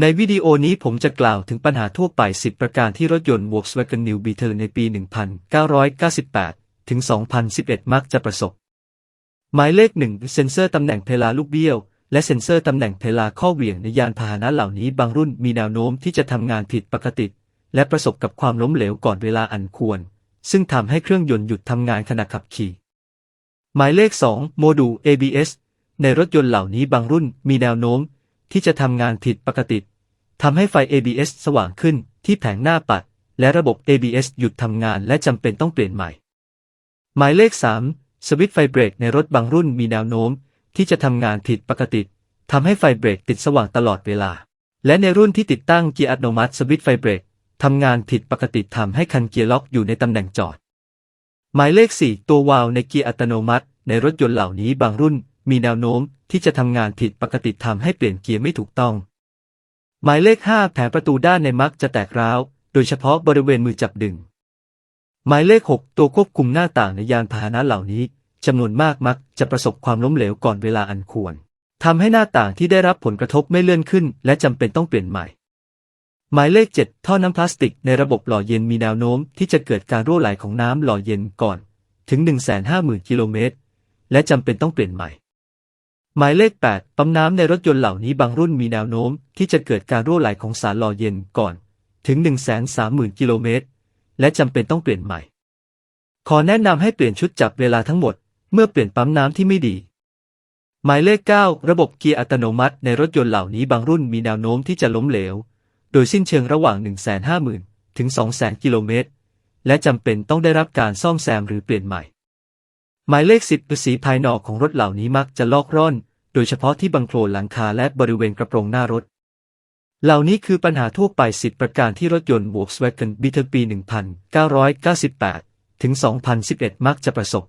ในวิดีโอนี้ผมจะกล่าวถึงปัญหาทั่วไป 10 ประการที่รถยนต์ Volkswagen New Beetle ในปี 1998 ถึง 2011 มักจะประสบ หมายเลข 1 เซ็นเซอร์ตำแหน่งเพลาลูกเบี้ยว และเซ็นเซอร์ตำแหน่งเพลาข้อเหวี่ยงในยานพาหนะเหล่านี้บางรุ่นมีแนวโน้มที่จะทำงานผิดปกติ และประสบกับความล้มเหลวก่อนเวลาอันควร ซึ่งทำให้เครื่องยนต์หยุดทำงานขณะขับขี่ หมายเลข 2 โมดูล ABS ในรถยนต์เหล่านี้บางรุ่นมีแนวโน้ม ที่จะทำงานผิดปกติทำให้ไฟ ABS สว่างขึ้นที่แผงหน้าปัด และระบบ ABS หยุดทำงานและจำเป็นต้องเปลี่ยนใหม่ หมายเลข 3 สวิตช์ไฟเบรกในรถบางรุ่นมีแนวโน้ม ที่จะทำงานผิดปกติทำให้ไฟเบรกติดสว่างตลอดเวลา และในรุ่นที่ติดตั้งเกียร์อัตโนมัติสวิตช์ไฟเบรกทำงานผิดปกติทำให้คันเกียร์ล็อกอยู่ในตำแหน่งจอด หมายเลข 4 ตัววาล์วในเกียร์อัตโนมัติ ในรถยนต์เหล่านี้บางรุ่น มีแนวโน้มที่จะทำงานผิดปกติทำให้เปลี่ยนเกียร์ไม่ถูกต้อง หมายเลข 5 แผงประตูด้านในมักจะแตกร้าว โดยเฉพาะบริเวณมือจับดึง หมายเลข 6 ตัวควบคุมหน้าต่างในยานพาหนะเหล่านี้จำนวนมากมักจะประสบความล้มเหลวก่อนเวลาอันควรทำให้หน้าต่างที่ได้รับผลกระทบไม่เลื่อนขึ้น และจำเป็นต้องเปลี่ยนใหม่ หมายเลข 7 ท่อน้ำพลาสติกในระบบหล่อเย็นมีแนวโน้มที่จะเกิดการรั่วไหลของน้ำหล่อเย็นก่อน ถึง 150,000 กิโลเมตร และจำเป็นต้องเปลี่ยนใหม่ หมายเลข 8 ปั๊มน้ำในรถยนต์เหล่านี้บางรุ่นมีแนวโน้ม ที่จะเกิดการรั่วไหลของสารหล่อเย็นก่อน ถึง 130,000 กิโลเมตร และจำเป็นต้องเปลี่ยนใหม่ ขอแนะนำให้เปลี่ยนชุดจับเวลาทั้งหมด เมื่อเปลี่ยนปั๊มน้ำที่ไม่ดี หมายเลข 9 ระบบเกียร์อัตโนมัติในรถยนต์เหล่านี้บางรุ่นมีแนวโน้มที่จะล้มเหลว โดยสิ้นเชิงระหว่าง 150,000 ถึง 200,000 กิโลเมตร และจำเป็นต้องได้รับการซ่อมแซมหรือเปลี่ยนใหม่ หมายเลข10สีภายนอกของรถเหล่านี้มักจะลอกร่อน โดยเฉพาะที่บังโคลนหลังคาและบริเวณกระโปรงหน้ารถ เหล่านี้คือปัญหาทั่วไปสิบประการที่รถยนต์ Volkswagen Beetle ปี 1998 ถึง 2011 มักจะประสบ